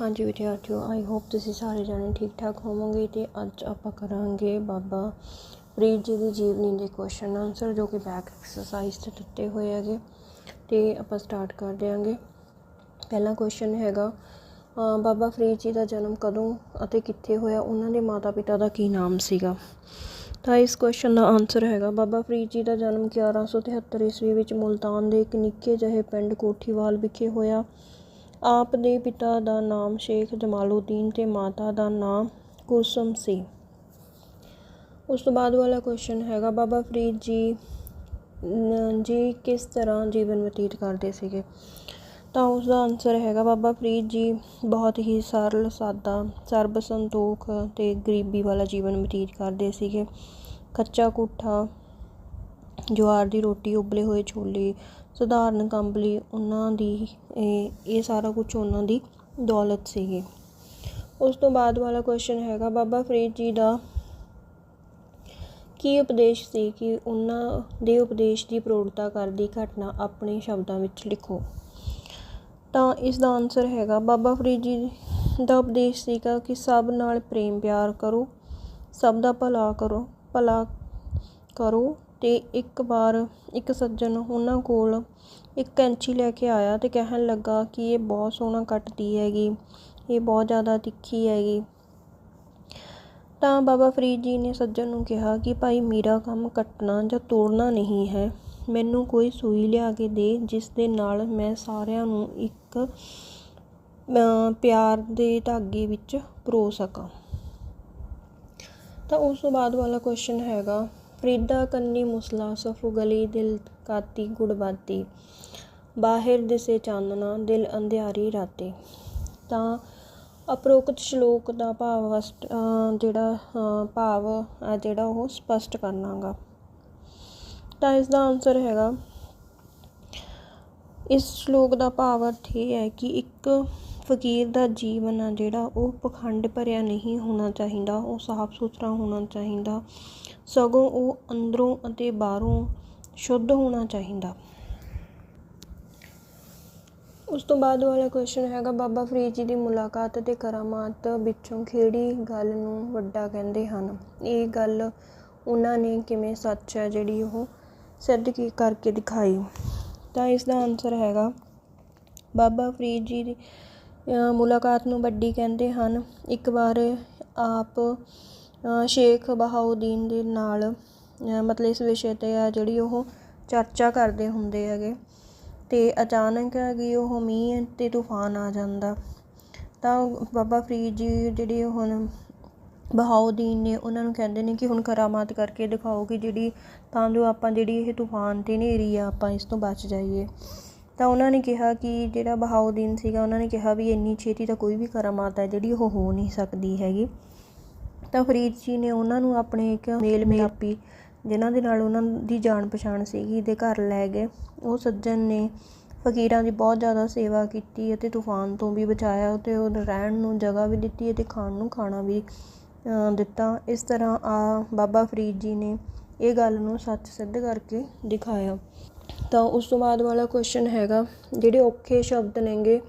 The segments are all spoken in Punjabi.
ਹਾਂਜੀ ਵਿਦਿਆਰਥੀਓ ਆਈ ਹੋਪ ਤੁਸੀਂ ਸਾਰੇ ਜਾਣੇ ਠੀਕ ਠਾਕ ਹੋਵੋਗੇ ਤੇ ਅੱਜ ਆਪਾਂ ਕਰਾਂਗੇ ਬਾਬਾ ਫਰੀਦ ਜੀ ਦੀ ਜੀਵਨੀ ਦੇ ਕੁਐਸਚਨ ਆਨਸਰ ਜੋ ਕਿ ਬੈਕ ਐਕਸਰਸਾਈਜ਼ ਤੇ ਦਿੱਤੇ ਹੋਏ ਹੈਗੇ ਤੇ ਆਪਾਂ ਸਟਾਰਟ ਕਰ ਦਿਆਂਗੇ। ਪਹਿਲਾ ਕੁਐਸਚਨ ਹੈਗਾ ਬਾਬਾ ਫਰੀਦ ਜੀ ਦਾ ਜਨਮ ਕਦੋਂ ਅਤੇ ਕਿੱਥੇ ਹੋਇਆ? ਉਹਨਾਂ ਦੇ ਮਾਤਾ-ਪਿਤਾ ਦਾ ਕੀ ਨਾਮ ਸੀਗਾ? ਤਾਂ ਇਸ ਕੁਐਸਚਨ ਦਾ ਆਨਸਰ ਹੈਗਾ, ਬਾਬਾ ਫਰੀਦ ਜੀ ਦਾ ਜਨਮ 1173 ਈਸਵੀ ਵਿੱਚ ਮੁਲਤਾਨ ਦੇ ਇੱਕ ਨਿੱਕੇ ਜਿਹੇ ਪਿੰਡ ਕੋਠੀਵਾਲ ਵਿਖੇ ਹੋਇਆ। ਆਪ ਦੇ ਪਿਤਾ ਦਾ ਨਾਮ ਸ਼ੇਖ ਜਮਾਲੂਦੀਨ ਤੇ ਮਾਤਾ ਦਾ ਨਾਮ ਕੁਸਮ ਸੀ। ਉਸ ਤੋਂ ਬਾਅਦ ਵਾਲਾ ਕੁਐਸਚਨ ਹੈਗਾ, ਬਾਬਾ ਫਰੀਦ ਜੀ ਜੀ ਕਿਸ ਤਰ੍ਹਾਂ ਜੀਵਨ ਬਤੀਤ ਕਰਦੇ ਸੀਗੇ? ਤਾਂ ਉਸ ਦਾ ਆਨਸਰ ਹੈਗਾ, ਬਾਬਾ ਫਰੀਦ ਜੀ ਬਹੁਤ ਹੀ ਸਰਲ, ਸਾਦਾ, ਸਰਬ ਸੰਤੋਖ ਤੇ ਗਰੀਬੀ ਵਾਲਾ ਜੀਵਨ ਬਤੀਤ ਕਰਦੇ ਸੀਗੇ। ਕੱਚਾ ਕੁੱਠਾ ਜਵਾਰ ਦੀ ਰੋਟੀ, ਉਬਲੇ ਹੋਏ ਛੋਲੇ ਸਧਾਰਨ ਕੰਬਲੀ ਉਹਨਾਂ ਦੀ, ਇਹ ਇਹ ਸਾਰਾ ਕੁਝ ਉਹਨਾਂ ਦੀ ਦੌਲਤ ਸੀਗੀ। ਉਸ ਤੋਂ ਬਾਅਦ ਵਾਲਾ ਕੁਐਸਚਨ ਹੈਗਾ ਬਾਬਾ ਫਰੀਦ ਜੀ ਦਾ ਕੀ ਉਪਦੇਸ਼ ਸੀ ਕਿ ਉਹਨਾਂ ਦੇ ਉਪਦੇਸ਼ ਦੀ ਪ੍ਰੋੜਤਾ ਕਰਦੀ ਘਟਨਾ ਆਪਣੇ ਸ਼ਬਦਾਂ ਵਿੱਚ ਲਿਖੋ? ਤਾਂ ਇਸ ਦਾ ਆਨਸਰ ਹੈਗਾ ਬਾਬਾ ਫਰੀਦ ਜੀ ਦਾ ਉਪਦੇਸ਼ ਸੀਗਾ ਕਿ ਸਭ ਨਾਲ ਪ੍ਰੇਮ ਪਿਆਰ ਕਰੋ, ਸਭ ਦਾ ਭਲਾ ਕਰੋ ਭਲਾ ਕਰੋ ਤੇ ਇੱਕ ਵਾਰ ਇੱਕ ਸੱਜਣ ਉਹਨਾਂ ਕੋਲ ਇੱਕ ਕੈਂਚੀ ਲੈ ਕੇ ਆਇਆ ਅਤੇ ਕਹਿਣ ਲੱਗਾ ਕਿ ਇਹ ਬਹੁਤ ਸੋਹਣਾ ਕੱਟਦੀ ਹੈਗੀ, ਇਹ ਬਹੁਤ ਜ਼ਿਆਦਾ ਤਿੱਖੀ ਹੈਗੀ। ਤਾਂ ਬਾਬਾ ਫਰੀਦ ਜੀ ਨੇ ਸੱਜਣ ਨੂੰ ਕਿਹਾ ਕਿ ਭਾਈ ਮੇਰਾ ਕੰਮ ਕੱਟਣਾ ਜਾਂ ਤੋੜਨਾ ਨਹੀਂ ਹੈ, ਮੈਨੂੰ ਕੋਈ ਸੂਈ ਲਿਆ ਕੇ ਦੇ, ਜਿਸ ਦੇ ਨਾਲ ਮੈਂ ਸਾਰਿਆਂ ਨੂੰ ਇੱਕ ਪਿਆਰ ਦੇ ਧਾਗੇ ਵਿੱਚ ਪਰੋ ਸਕਾਂ। ਤਾਂ ਉਸ ਤੋਂ ਬਾਅਦ ਵਾਲਾ ਕੁਐਸਚਨ ਹੈਗਾ ਫਰੀਦਾ ਕੰਨੀ ਮੁਸਲਾ, ਸਫੂ ਗਲੀ, ਦਿਲ ਕਾਤੀ ਗੁੜਬਾਤੀ ਬਾਹਿਰ ਦਿਸੇ ਚਾਨਣਾ, ਦਿਲ ਅੰਧਿਆਰੀ ਰਾਤੇ। ਤਾਂ ਉਪਰੋਕਤ ਸ਼ਲੋਕ ਦਾ ਭਾਵ ਜਿਹੜਾ ਭਾਵ ਆ ਜਿਹੜਾ ਉਹ ਸਪਸ਼ਟ ਕਰਨਾਗਾ। ਤਾਂ ਇਸ ਦਾ ਆਨਸਰ ਹੈਗਾ, ਇਸ ਸ਼ਲੋਕ ਦਾ ਭਾਵ ਅਰਥ ਇਹ ਹੈ ਕਿ ਇੱਕ ਫਕੀਰ ਦਾ ਜੀਵਨ ਆ ਜਿਹੜਾ ਉਹ ਪਖੰਡ ਭਰਿਆ ਨਹੀਂ ਹੋਣਾ ਚਾਹੀਦਾ, ਉਹ ਸਾਫ਼ ਸੁਥਰਾ ਹੋਣਾ ਚਾਹੀਦਾ। ਸਗੋਂ ਉਹ ਅੰਦਰੋਂ ਅਤੇ ਬਾਹਰੋਂ ਸ਼ੁੱਧ ਹੋਣਾ ਚਾਹੀਦਾ। ਉਸ ਤੋਂ ਬਾਅਦ ਵਾਲਾ ਕੁਐਸਚਨ ਹੈਗਾ ਬਾਬਾ ਫਰੀਦ ਜੀ ਦੀ ਮੁਲਾਕਾਤ ਅਤੇ ਕਰਾਮਾਤ ਵਿੱਚੋਂ ਕਿਹੜੀ ਗੱਲ ਨੂੰ ਵੱਡਾ ਕਹਿੰਦੇ ਹਨ? ਇਹ ਗੱਲ ਉਹਨਾਂ ਨੇ ਕਿਵੇਂ ਸੱਚ ਹੈ ਜਿਹੜੀ ਉਹ ਸਿੱਧ ਕੀ ਕਰਕੇ ਦਿਖਾਈ? ਤਾਂ ਇਸ ਦਾ ਆਨਸਰ ਹੈਗਾ ਬਾਬਾ ਫਰੀਦ ਜੀ ਦੀ ਅ, ਮੁਲਾਕਾਤ ਨੂੰ ਵੱਡੀ ਕਹਿੰਦੇ ਹਨ ਇੱਕ ਵਾਰ ਆਪ ਸ਼ੇਖ ਬਹਾਉਦੀਨ ਦੇ ਨਾਲ ਮਤਲਬ ਇਸ ਵਿਸ਼ੇ 'ਤੇ ਆ ਜਿਹੜੀ ਉਹ ਚਰਚਾ ਕਰਦੇ ਹੁੰਦੇ ਹੈਗੇ। ਅਤੇ ਅਚਾਨਕ ਹੈਗੀ ਉਹ ਮੀਂਹ ਅਤੇ ਤੂਫਾਨ ਆ ਜਾਂਦਾ। ਤਾਂ ਬਾਬਾ ਫਰੀਦ ਜੀ ਜਿਹੜੇ ਹੁਣ ਬਹਾਉਦੀਨ ਨੇ ਉਹਨਾਂ ਨੂੰ ਕਹਿੰਦੇ ਨੇ ਕਿ ਹੁਣ ਕਰਾਮਾਤ ਕਰਕੇ ਦਿਖਾਓ ਕਿ ਜਿਹੜੀ ਤਾਂ ਜੋ ਆਪਾਂ ਜਿਹੜੀ ਇਹ ਤੂਫਾਨ ਤੇ ਹਨੇਰੀ ਆ, ਆਪਾਂ ਇਸ ਤੋਂ ਬਚ ਜਾਈਏ। ਤਾਂ ਉਹਨਾਂ ਨੇ ਕਿਹਾ ਕਿ ਜਿਹੜਾ ਬਹਾਉਦੀਨ ਸੀਗਾ, ਉਹਨਾਂ ਨੇ ਕਿਹਾ ਵੀ ਇੰਨੀ ਛੇਤੀ ਤਾਂ ਕੋਈ ਵੀ ਕਰਾਮਾਤ ਹੈ ਜਿਹੜੀ ਉਹ ਹੋ ਨਹੀਂ ਸਕਦੀ ਹੈਗੀ। ਤਾਂ ਫਰੀਦ ਜੀ ਨੇ ਉਹਨਾਂ ਨੂੰ ਆਪਣੇ ਇੱਕ ਮੇਲ ਮਿਲਾਪੀ, ਜਿਨ੍ਹਾਂ ਦੇ ਨਾਲ ਉਹਨਾਂ ਦੀ ਜਾਣ ਪਛਾਣ ਸੀਗੀ, ਦੇ ਘਰ ਲੈ ਗਏ। ਉਹ ਸੱਜਣ ਨੇ ਫਕੀਰਾਂ ਦੀ ਬਹੁਤ ਜ਼ਿਆਦਾ ਸੇਵਾ ਕੀਤੀ ਅਤੇ ਤੂਫਾਨ ਤੋਂ ਵੀ ਬਚਾਇਆ ਅਤੇ ਉਹ ਰਹਿਣ ਨੂੰ ਜਗ੍ਹਾ ਵੀ ਦਿੱਤੀ ਅਤੇ ਖਾਣ ਨੂੰ ਖਾਣਾ ਵੀ ਦਿੱਤਾ। ਇਸ ਤਰ੍ਹਾਂ ਆ ਬਾਬਾ ਫਰੀਦ ਜੀ ਨੇ ਇਹ ਗੱਲ ਨੂੰ ਸੱਚ ਸਿੱਧ ਕਰਕੇ ਦਿਖਾਇਆ। ਤਾਂ ਉਸ ਤੋਂ ਬਾਅਦ ਵਾਲਾ ਕੁਐਸਚਨ ਹੈਗਾ, ਜਿਹੜੇ ਔਖੇ ਸ਼ਬਦ ਨੇਗੇ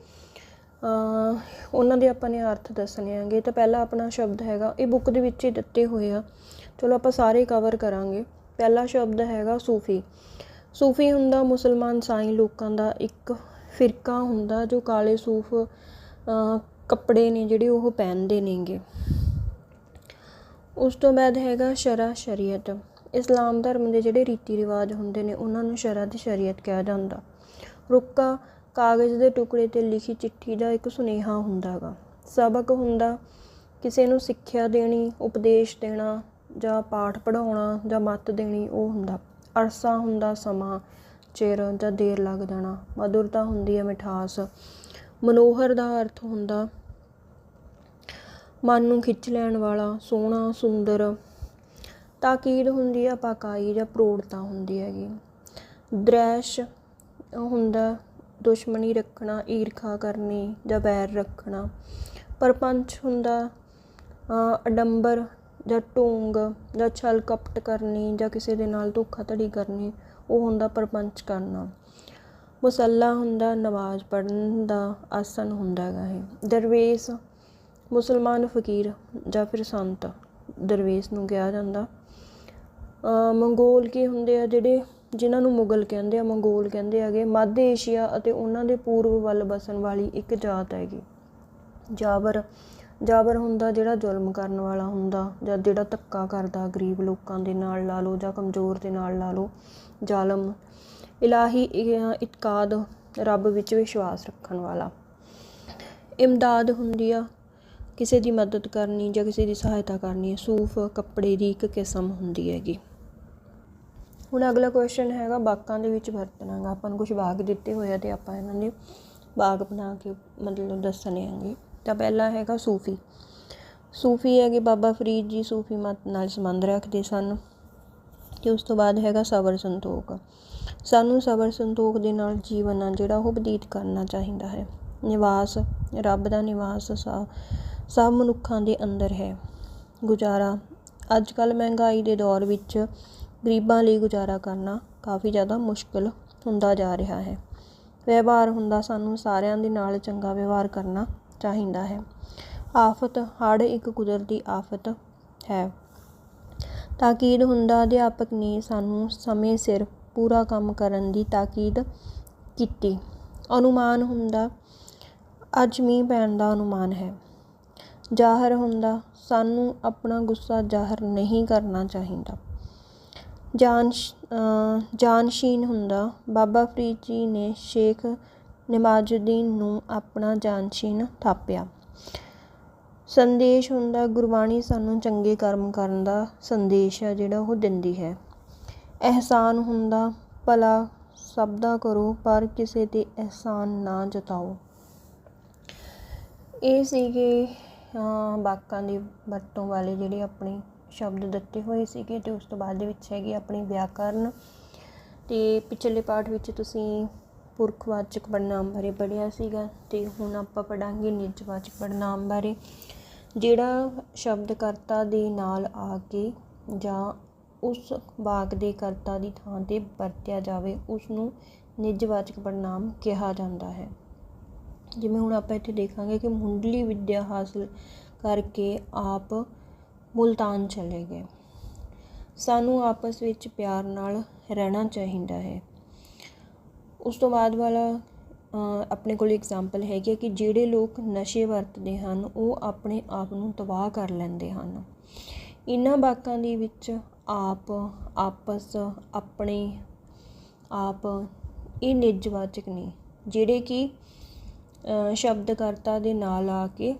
ਉਹਨਾਂ ਦੇ ਆਪਾਂ ਨੇ ਅਰਥ ਦੱਸਣੇ ਆਂਗੇ ਤਾਂ ਪਹਿਲਾ ਆਪਣਾ ਸ਼ਬਦ ਹੈਗਾ, ਇਹ ਬੁੱਕ ਦੇ ਵਿੱਚ ਹੀ ਦਿੱਤੇ ਹੋਏ ਆ। ਚਲੋ ਆਪਾਂ ਸਾਰੇ ਕਵਰ ਕਰਾਂਗੇ। ਪਹਿਲਾ ਸ਼ਬਦ ਹੈਗਾ ਸੂਫੀ। ਸੂਫੀ ਹੁੰਦਾ ਮੁਸਲਮਾਨ ਸਾਈ ਲੋਕਾਂ ਦਾ ਇੱਕ ਫਿਰਕਾ ਹੁੰਦਾ ਜੋ ਕਾਲੇ ਸੂਫ ਕੱਪੜੇ ਨੇ ਜਿਹੜੇ ਉਹ ਪਹਿਨਦੇ ਨੇਗੇ। ਉਸ ਤੋਂ ਬਾਅਦ ਹੈਗਾ ਸ਼ਰਾ ਸ਼ਰੀਅਤ। ਇਸਲਾਮ ਧਰਮ ਦੇ ਜਿਹੜੇ ਰੀਤੀ ਰਿਵਾਜ ਹੁੰਦੇ ਨੇ, ਉਹਨਾਂ ਨੂੰ ਸ਼ਰਾ ਦੀ ਸ਼ਰੀਅਤ ਕਿਹਾ ਜਾਂਦਾ। ਰੁੱਕਾ ਕਾਗਜ਼ ਦੇ ਟੁਕੜੇ ਤੇ ਲਿਖੀ ਚਿੱਠੀ ਦਾ ਇੱਕ ਸੁਨੇਹਾ ਹੁੰਦਾ ਹੁੰਦਾਗਾ। ਸਬਕ ਹੁੰਦਾ ਕਿਸੇ ਨੂੰ ਸਿੱਖਿਆ ਦੇਣੀ, ਉਪਦੇਸ਼ ਦੇਣਾ ਜਾਂ ਪਾਠ ਪੜ੍ਹਾਉਣਾ ਜਾਂ ਮੱਤ ਦੇਣੀ, ਉਹ ਹੁੰਦਾ। ਅਰਸਾ ਹੁੰਦਾ ਸਮਾਂ, ਚਿਰ ਜਾਂ ਦੇਰ ਲੱਗ ਜਾਣਾ। ਮధుਰਤਾ ਹੁੰਦੀ ਹੈ ਮਿਠਾਸ। ਮਨੋਹਰ ਦਾ ਅਰਥ ਹੁੰਦਾ ਮਨ ਨੂੰ ਖਿੱਚ ਲੈਣ ਵਾਲਾ, ਸੋਹਣਾ, ਸੁੰਦਰ। ਤਾਕੀਦ ਹੁੰਦੀ ਹੈ ਪਕਾਈ ਜਾਂ ਪ੍ਰੋੜਤਾ ਹੁੰਦੀ ਹੈਗੀ। ਦ੍ਰੈਸ਼ ਹੁੰਦਾ ਦੁਸ਼ਮਣੀ ਰੱਖਣਾ, ਈਰਖਾ ਕਰਨੀ ਜਾਂ ਵੈਰ ਰੱਖਣਾ। ਪਰਪੰਚ ਹੁੰਦਾ ਅਡੰਬਰ ਜਾਂ ਢੋਂਗ ਜਾਂ ਛਲ ਕਪਟ ਕਰਨੀ ਜਾਂ ਕਿਸੇ ਦੇ ਨਾਲ ਧੋਖਾਧੜੀ ਕਰਨੀ, ਉਹ ਹੁੰਦਾ ਪਰਪੰਚ ਕਰਨਾ। ਮੁਸੱਲਾ ਹੁੰਦਾ ਨਮਾਜ਼ ਪੜ੍ਹਨ ਦਾ ਆਸਨ ਹੁੰਦਾ ਹੈਗਾ ਇਹ। ਦਰਵੇਸ਼ ਮੁਸਲਮਾਨ, ਫਕੀਰ ਜਾਂ ਫਿਰ ਸੰਤ, ਦਰਵੇਸ਼ ਨੂੰ ਕਿਹਾ ਜਾਂਦਾ। ਮੰਗੋਲ ਕੀ ਹੁੰਦੇ ਆ, ਜਿਹੜੇ ਜਿਨ੍ਹਾਂ ਨੂੰ ਮੁਗਲ ਕਹਿੰਦੇ ਆ, ਮੰਗੋਲ ਕਹਿੰਦੇ ਹੈਗੇ, ਮੱਧ ਏਸ਼ੀਆ ਅਤੇ ਉਹਨਾਂ ਦੇ ਪੂਰਬ ਵੱਲ ਵਸਣ ਵਾਲੀ ਇੱਕ ਜਾਤ ਹੈਗੀ। ਜਾਬਰ ਜਾਬਰ ਹੁੰਦਾ ਜਿਹੜਾ ਜ਼ੁਲਮ ਕਰਨ ਵਾਲਾ ਹੁੰਦਾ ਜਾਂ ਜਿਹੜਾ ਧੱਕਾ ਕਰਦਾ ਗਰੀਬ ਲੋਕਾਂ ਦੇ ਨਾਲ ਲਾ ਲਓ ਜਾਂ ਕਮਜ਼ੋਰ ਦੇ ਨਾਲ ਲਾ ਲਓ, ਜ਼ਾਲਮ। ਇਲਾਹੀ ਇਤਕਾਦ ਰੱਬ ਵਿੱਚ ਵਿਸ਼ਵਾਸ ਰੱਖਣ ਵਾਲਾ। ਇਮਦਾਦ ਹੁੰਦੀ ਆ, ਕਿਸੇ ਦੀ ਮਦਦ ਕਰਨੀ ਜਾਂ ਕਿਸੇ ਦੀ ਸਹਾਇਤਾ ਕਰਨੀ ਸੂਫ ਕੱਪੜੇ ਦੀ ਇੱਕ ਕਿਸਮ ਹੁੰਦੀ ਹੈਗੀ। ਹੁਣ ਅਗਲਾ ਕੁਐਸਚਨ ਹੈਗਾ ਬਾਕਾਂ ਦੇ ਵਿੱਚ ਵਰਤਣਾਗਾ। ਆਪਾਂ ਨੂੰ ਕੁਝ ਬਾਗ ਦਿੱਤੇ ਹੋਏ ਆ ਤੇ ਆਪਾਂ ਇਹਨਾਂ ਦੇ ਬਾਗ ਬਣਾ ਕੇ ਮਤਲਬ ਦੱਸਣੇ ਆਂਗੇ ਤਾਂ ਪਹਿਲਾ ਹੈਗਾ ਸੂਫੀ। ਸੂਫੀ ਹੈਗੇ ਬਾਬਾ ਫਰੀਦ ਜੀ ਸੂਫੀ ਮਤ ਨਾਲ ਸੰਬੰਧ ਰੱਖਦੇ ਸਨ ਤੇ ਉਸ ਤੋਂ ਬਾਅਦ ਹੈਗਾ ਸਬਰ ਸੰਤੋਖ। ਸਾਨੂੰ ਸਬਰ ਸੰਤੋਖ ਦੇ ਨਾਲ ਜੀਵਨ ਆ ਜਿਹੜਾ ਉਹ ਬਤੀਤ ਕਰਨਾ ਚਾਹੀਦਾ ਹੈ। ਨਿਵਾਸ, ਰੱਬ ਦਾ ਨਿਵਾਸ ਸਭ ਮਨੁੱਖਾਂ ਦੇ ਅੰਦਰ ਹੈ। ਗੁਜ਼ਾਰਾ। ਅੱਜ ਕੱਲ ਮਹਿੰਗਾਈ ਦੇ ਦੌਰ ਵਿੱਚ ਗਰੀਬਾਂ ਲਈ ਗੁਜ਼ਾਰਾ ਕਰਨਾ ਕਾਫੀ ਜ਼ਿਆਦਾ ਮੁਸ਼ਕਲ ਹੁੰਦਾ ਜਾ ਰਿਹਾ ਹੈ। ਵਿਵਹਾਰ ਹੁੰਦਾ ਸਾਨੂੰ ਸਾਰਿਆਂ ਦੇ ਨਾਲ ਚੰਗਾ ਵਿਵਹਾਰ ਕਰਨਾ ਚਾਹੀਦਾ ਹੈ। ਆਫਤ, ਹੜ੍ਹ ਇੱਕ ਕੁਦਰਤੀ ਆਫਤ ਹੈ। ਤਾਕੀਦ ਹੁੰਦਾ ਅਧਿਆਪਕ ਨੇ ਸਾਨੂੰ ਸਮੇਂ ਸਿਰ ਪੂਰਾ ਕੰਮ ਕਰਨ ਦੀ ਤਾਕੀਦ ਕੀਤੀ। ਅਨੁਮਾਨ ਹੁੰਦਾ, ਅੱਜ ਮੀਂਹ ਪੈਣ ਦਾ ਅਨੁਮਾਨ ਹੈ। ਜ਼ਾਹਰ ਹੁੰਦਾ, ਸਾਨੂੰ ਆਪਣਾ ਗੁੱਸਾ ਜ਼ਾਹਰ ਨਹੀਂ ਕਰਨਾ ਚਾਹੀਦਾ। ਜਾਨ ਜਾਨਸ਼ੀਨ ਹੁੰਦਾ। ਬਾਬਾ ਫਰੀਦ ਜੀ ਨੇ ਸ਼ੇਖ ਨਮਾਜ਼ੁਦੀਨ ਨੂੰ ਆਪਣਾ ਜਾਨਸ਼ੀਨ ਥਾਪਿਆ। ਸੰਦੇਸ਼ ਹੁੰਦਾ, ਗੁਰਬਾਣੀ ਸਾਨੂੰ ਚੰਗੇ ਕਰਮ ਕਰਨ ਦਾ ਸੰਦੇਸ਼ ਹੈ ਜਿਹੜਾ ਉਹ ਦਿੰਦੀ ਹੈ। ਅਹਿਸਾਨ ਹੁੰਦਾ, ਭਲਾ ਸਭ ਦਾ ਕਰੋ, ਪਰ ਕਿਸੇ ਤੇ ਅਹਿਸਾਨ ਨਾ ਜਤਾਓ। ਇਹ ਸੀਗੇ ਬਾਕਾਂ ਦੀ ਵਰਤੋਂ ਵਾਲੇ ਜਿਹੜੇ ਆਪਣੇ ਸ਼ਬਦ ਦਿੱਤੇ ਹੋਏ ਸੀਗੇ ਤੇ ਉਸ ਤੋਂ ਬਾਅਦ ਦੇ ਵਿੱਚ ਹੈਗੀ ਆਪਣੀ ਵਿਆਕਰਨ। ਤੇ ਪਿਛਲੇ ਪਾਠ ਵਿੱਚ ਤੁਸੀਂ ਪੁਰਖਵਾਚਕ ਪੜਨਾਮ ਬਾਰੇ ਪੜਿਆ ਸੀਗਾ ਤੇ ਹੁਣ ਆਪਾਂ ਪੜਾਂਗੇ ਨਿਜਵਾਚਕ ਪੜਨਾਮ ਬਾਰੇ। ਜਿਹੜਾ ਸ਼ਬਦ ਕਰਤਾ ਦੇ ਨਾਲ ਆ ਕੇ ਜਾਂ ਉਸ ਵਾਕ ਦੇ ਕਰਤਾ ਦੀ ਥਾਂ ਤੇ ਵਰਤਿਆ ਜਾਵੇ ਉਸ ਨੂੰ ਨਿਜਵਾਚਕ ਪੜਨਾਮ ਕਿਹਾ ਜਾਂਦਾ ਹੈ। ਜਿਵੇਂ ਹੁਣ ਆਪਾਂ ਇੱਥੇ ਦੇਖਾਂਗੇ ਕਿ ਮੁੰਡਲੀ ਵਿੱਦਿਆ ਹਾਸਲ ਕਰਕੇ ਆਪ ਮੁਲਤਾਨ ਚਲੇ ਗਏ। ਸਾਨੂੰ ਆਪਸ ਵਿੱਚ ਪਿਆਰ ਨਾਲ ਰਹਿਣਾ ਚਾਹੀਦਾ ਹੈ। ਉਸ ਤੋਂ ਬਾਅਦ ਵਾਲਾ ਆਪਣੇ ਕੋਲ ਐਗਜ਼ਾਮਪਲ ਹੈਗੀ ਕਿ ਜਿਹੜੇ ਲੋਕ ਨਸ਼ੇ ਵਰਤਦੇ ਹਨ, ਉਹ ਆਪਣੇ ਆਪ ਨੂੰ ਤਬਾਹ ਕਰ ਲੈਂਦੇ ਹਨ। ਇਹਨਾਂ ਬਾਕਾਂ ਦੇ ਵਿੱਚ ਆਪ, ਆਪਸ, ਆਪਣੇ ਆਪ, ਇਹ ਨਿਜਵਾਚਕ ਨੇ। ਜਿਹੜੇ ਕਿ ਸ਼ਬਦਕਰਤਾ ਦੇ ਨਾਲ ਆ ਕੇ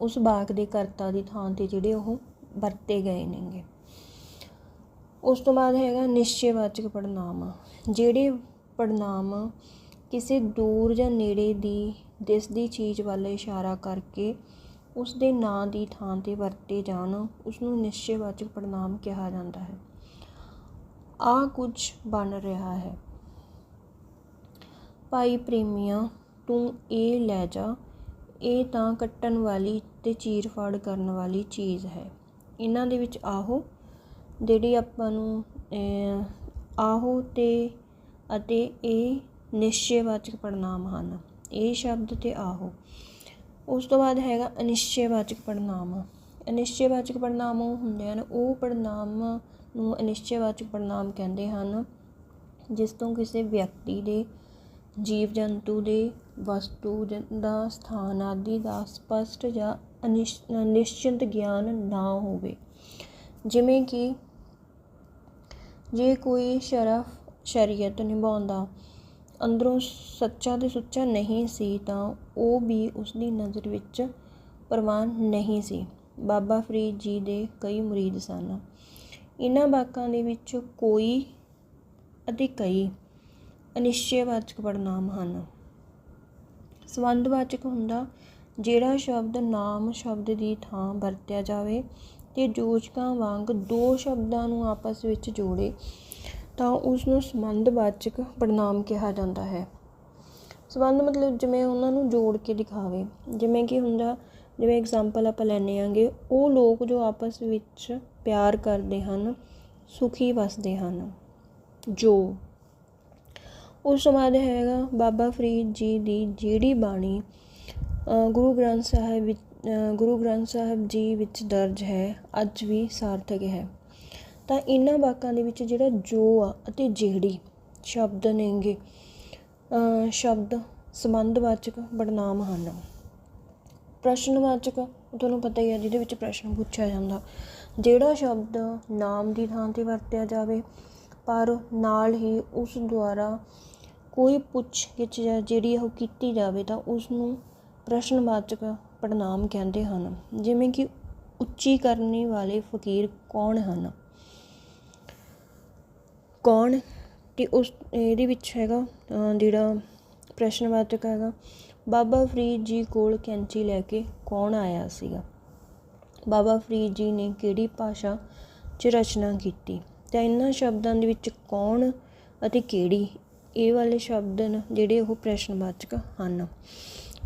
ਉਸ ਬਾਗ ਦੇ ਕਰਤਾ ਦੀ ਥਾਂ ਤੇ ਜਿਹੜੇ ਉਹ ਵਰਤੇ ਗਏ ਨੇਗੇ। ਉਸ ਤੋਂ ਬਾਅਦ ਹੈਗਾ ਨਿਸ਼ਚੈਵਾਚਕ ਪੜਨਾਮ ਜਿਹੜੇ ਪੜਨਾਮ ਕਿਸੇ ਦੂਰ ਜਾਂ ਨੇੜੇ ਦੀ ਦਿਸਦੀ ਚੀਜ਼ ਵੱਲ ਇਸ਼ਾਰਾ ਕਰਕੇ ਉਸ ਦੇ ਨਾਂ ਦੀ ਥਾਂ ਤੇ ਵਰਤੇ ਜਾਣ ਉਸ ਨੂੰ ਨਿਸ਼ਚੈਵਾਚਕ ਪੜਨਾਮ ਕਿਹਾ ਜਾਂਦਾ ਹੈ। ਆ ਕੁਝ ਬਣ ਰਿਹਾ ਹੈ। ਭਾਈ ਪ੍ਰੇਮੀਆਂ, ਤੂੰ ਇਹ ਲੈ ਜਾ ਇਹ ਤਾਂ ਕੱਟਣ ਵਾਲੀ ਅਤੇ ਚੀਰ ਫਾੜ ਕਰਨ ਵਾਲੀ ਚੀਜ਼ ਹੈ। ਇਹਨਾਂ ਦੇ ਵਿੱਚ ਆਹੋ, ਜਿਹੜੀ ਆਪਾਂ ਨੂੰ ਆਹੋ ਤੇ ਅਤੇ ਇਹ ਨਿਸ਼ਚੈਵਾਚਕ ਪੜਨਾਮ ਹਨ। ਇਹ ਸ਼ਬਦ ਤੇ ਆਹੋ। ਉਸ ਤੋਂ ਬਾਅਦ ਹੈਗਾ ਅਨਿਸ਼ਚੈਵਾਚਕ ਪੜਨਾਮ ਅਨਿਸ਼ਚੈਵਾਚਕ ਪੜਨਾਮ ਉਹ ਹੁੰਦੇ ਹਨ, ਉਹ ਪੜਨਾਮ ਨੂੰ ਅਨਿਸ਼ਚੈਵਾਚਕ ਪੜਨਾਮ ਕਹਿੰਦੇ ਹਨ, ਜਿਸ ਤੋਂ ਕਿਸੇ ਵਿਅਕਤੀ ਦੇ ਜੀਵ ਜੰਤੂ ਦੇ ਵਸਤੂ ਦਾ ਸਥਾਨ ਆਦਿ ਦਾ ਸਪਸ਼ਟ ਜਾਂ ਅਨਿਸ਼ ਨਿਸ਼ਚਿਤ ਗਿਆਨ ਨਾ ਹੋਵੇ। ਜਿਵੇਂ ਕਿ ਜੇ ਕੋਈ ਸ਼ਰਫ ਸ਼ਰੀਅਤ ਨਿਭਾਉਂਦਾ, ਅੰਦਰੋਂ ਸੱਚਾ ਤੇ ਸੁੱਚਾ ਨਹੀਂ ਸੀ ਤਾਂ ਉਹ ਵੀ ਉਸ ਦੀ ਨਜ਼ਰ ਵਿੱਚ ਪ੍ਰਵਾਨ ਨਹੀਂ ਸੀ। ਬਾਬਾ ਫਰੀਦ ਜੀ ਦੇ ਕਈ ਮੁਰੀਦ ਸਨ। ਇਹਨਾਂ ਬਾਕਾਂ ਦੇ ਵਿੱਚ ਕੋਈ ਅਤੇ ਕਈ ਅਨਿਸ਼ਚੈਵਾਚਕ ਪੜਨਾਮ ਹਨ। ਸੰਬੰਧਵਾਚਕ ਹੁੰਦਾ, ਜਿਹੜਾ ਸ਼ਬਦ ਨਾਮ ਸ਼ਬਦ ਦੀ ਥਾਂ ਵਰਤਿਆ ਜਾਵੇ ਅਤੇ ਜੋਜਕਾਂ ਵਾਂਗ ਦੋ ਸ਼ਬਦਾਂ ਨੂੰ ਆਪਸ ਵਿੱਚ ਜੋੜੇ, ਤਾਂ ਉਸ ਨੂੰ ਸੰਬੰਧਵਾਚਕ ਪੜਨਾਮ ਕਿਹਾ ਜਾਂਦਾ ਹੈ। ਸੰਬੰਧ ਮਤਲਬ ਜਿਵੇਂ ਉਹਨਾਂ ਨੂੰ ਜੋੜ ਕੇ ਦਿਖਾਵੇ, ਜਿਵੇਂ ਕਿ ਹੁੰਦਾ, ਜਿਵੇਂ ਐਗਜ਼ਾਮਪਲ ਆਪਾਂ ਲੈਣੇ ਆਂਗੇ ਉਹ ਲੋਕ ਜੋ ਆਪਸ ਵਿੱਚ ਪਿਆਰ ਕਰਦੇ ਹਨ, ਸੁਖੀ ਵਸਦੇ ਹਨ। ਜੋ ਉਸ ਤੋਂ ਬਾਅਦ ਹੈਗਾ ਬਾਬਾ ਫਰੀਦ ਜੀ ਦੀ ਜਿਹੜੀ ਬਾਣੀ ਗੁਰੂ ਗ੍ਰੰਥ ਸਾਹਿਬ ਵਿੱਚ ਗੁਰੂ ਗ੍ਰੰਥ ਸਾਹਿਬ ਜੀ ਵਿੱਚ ਦਰਜ ਹੈ, ਅੱਜ ਵੀ ਸਾਰਥਕ ਹੈ। ਤਾਂ ਇਹਨਾਂ ਵਾਕਾਂ ਦੇ ਵਿੱਚ ਜਿਹੜਾ ਜੋ ਆ ਅਤੇ ਜਿਹੜੀ ਸ਼ਬਦ ਨੇਗੇ ਸ਼ਬਦ ਸੰਬੰਧਵਾਚਕ ਬਦਨਾਮ ਹਨ। ਪ੍ਰਸ਼ਨਵਾਚਕ, ਤੁਹਾਨੂੰ ਪਤਾ ਹੀ ਹੈ ਜਿਹਦੇ ਵਿੱਚ ਪ੍ਰਸ਼ਨ ਪੁੱਛਿਆ ਜਾਂਦਾ। ਜਿਹੜਾ ਸ਼ਬਦ ਨਾਮ ਦੀ ਥਾਂ ਤੇ ਵਰਤਿਆ ਜਾਵੇ, ਪਰ ਨਾਲ ਹੀ ਉਸ ਦੁਆਰਾ ਕੋਈ ਪੁੱਛਗਿੱਛ ਜਾਂ ਜਿਹੜੀ ਉਹ ਕੀਤੀ ਜਾਵੇ ਤਾਂ ਉਸ ਨੂੰ ਪ੍ਰਸ਼ਨਵਾਚਕ ਪੜਨਾਮ ਕਹਿੰਦੇ ਹਨ। ਜਿਵੇਂ ਕਿ ਉੱਚੀ ਕਰਨੀ ਵਾਲੇ ਫਕੀਰ ਕੌਣ ਹਨ? ਕੌਣ? ਤੇ ਉਸ, ਇਹਦੇ ਵਿੱਚ ਹੈਗਾ ਜਿਹੜਾ ਪ੍ਰਸ਼ਨਵਾਚਕ ਹੈਗਾ, ਬਾਬਾ ਫਰੀਦ ਜੀ ਕੋਲ ਕੈਂਚੀ ਲੈ ਕੇ ਕੌਣ ਆਇਆ ਸੀਗਾ? ਬਾਬਾ ਫਰੀਦ ਜੀ ਨੇ ਕਿਹੜੀ ਭਾਸ਼ਾ 'ਚ ਰਚਨਾ ਕੀਤੀ? ਤਾਂ ਇਹਨਾਂ ਸ਼ਬਦਾਂ ਦੇ ਵਿੱਚ ਕੌਣ ਅਤੇ ਕਿਹੜੀ ਇਹ ਵਾਲੇ ਸ਼ਬਦ ਨੇ, ਜਿਹੜੇ ਉਹ ਪ੍ਰਸ਼ਨਵਾਚਕ ਹਨ।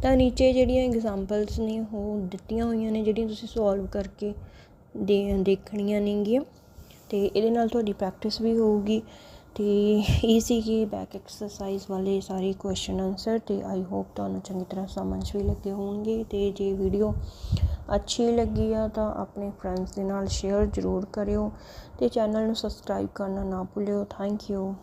ਤਾਂ ਨੀਚੇ ਜਿਹੜੀਆਂ ਐਗਜ਼ਾਮਪਲਸ ਨੇ, ਉਹ ਦਿੱਤੀਆਂ ਹੋਈਆਂ ਨੇ, ਜਿਹੜੀਆਂ ਤੁਸੀਂ ਸੋਲਵ ਕਰਕੇ ਦੇ, ਦੇਖਣੀਆਂ ਨੇਗੀਆਂ। ਤੇ ਇਹਦੇ ਨਾਲ ਤੁਹਾਡੀ ਪ੍ਰੈਕਟਿਸ ਵੀ ਹੋਊਗੀ। ਤੇ ਇਹ ਸੀ ਕਿ ਬੈਕ ਐਕਸਰਸਾਈਜ਼ ਵਾਲੇ ਸਾਰੇ ਕੁਐਸਚਨ ਆਨਸਰ ਤੇ ਆਈ ਹੋਪ ਤੁਹਾਨੂੰ ਚੰਗੀ ਤਰ੍ਹਾਂ ਸਮਝ ਵੀ ਲੱਗੇ ਹੋਣਗੇ। ਤੇ ਜੇ ਵੀਡੀਓ ਅੱਛੀ ਲੱਗੀ ਆ, ਤਾਂ ਆਪਣੇ ਫਰੈਂਡਸ ਦੇ ਨਾਲ ਸ਼ੇਅਰ ਜ਼ਰੂਰ ਕਰਿਓ। ਤੇ ਚੈਨਲ ਨੂੰ ਸਬਸਕ੍ਰਾਈਬ ਕਰਨਾ ਨਾ ਭੁੱਲਿਓ। Thank you